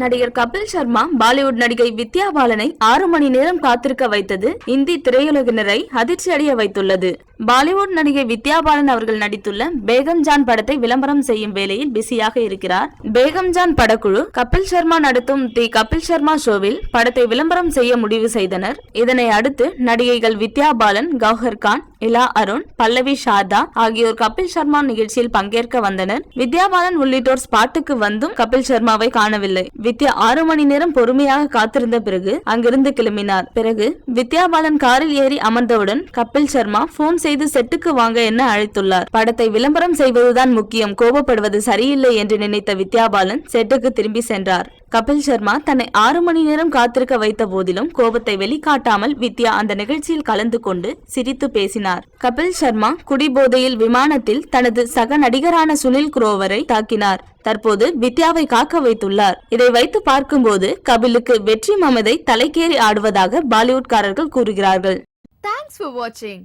நடிகர் கபில் சர்மா பாலிவுட் நடிகை வித்யா பாலனை ஆறு மணி நேரம் காத்திருக்க வைத்தது இந்தி திரையுலகினரை அதிர்ச்சி அடைய வைத்துள்ளது. பாலிவுட் நடிகை வித்யா பாலன் அவர்கள் நடித்துள்ள பேகம் ஜான் படத்தை விளம்பரம் செய்யும் வேலையில் பிஸியாக இருக்கிறார். பேகம் ஜான் படக்குழு கபில் சர்மா நடத்தும் தி கபில் சர்மா ஷோவில் படத்தை விளம்பரம் செய்ய முடிவு செய்தனர். இதனை அடுத்து நடிகைகள் வித்யா பாலன் கௌஹர் கான் இலா அருண் பல்லவி ஷார்தா ஆகியோர் கபில் சர்மா நிகழ்ச்சியில் பங்கேற்க வந்தனர். வித்யா பாலன் உள்ளிட்டோர் ஸ்பாட்டுக்கு வந்தும் கபில் சர்மாவை காணவில்லை. வித்யா ஆறு மணி நேரம் பொறுமையாக காத்திருந்த பிறகு அங்கிருந்து கிளம்பினார். பிறகு வித்யா பாலன் காரில் ஏறி அமர்ந்தவுடன் கபில் சர்மா போன் செய்து செட்டுக்கு வாங்க என அழைத்துள்ளார். படத்தை விளம்பரம் செய்வதுதான் முக்கியம். கோபப்படுவது சரியில்லை என்று நினைத்த வித்யா பாலன் செட்டுக்கு திரும்பி சென்றார். கபில் சர்மா தன்னை ஆறு மணி நேரம் காத்திருக்க வைத்த போதிலும் கோபத்தை வெளிக்காட்டாமல் வித்யா அந்த நிகழ்ச்சியில் கலந்து கொண்டு சிரித்து பேசினார். கபில் சர்மா குடிபோதையில் விமானத்தில் தனது சக நடிகரான சுனில் குரோவரை தாக்கினார். தற்போது வித்யாவை காக்க வைத்துள்ளார். இதை வைத்து பார்க்கும்போது கபிலுக்கு வெற்றி மமதை தலைக்கேறி ஆடுவதாக பாலிவுட்காரர்கள் கூறுகிறார்கள். தேங்க்ஸ் ஃபார் வாட்சிங்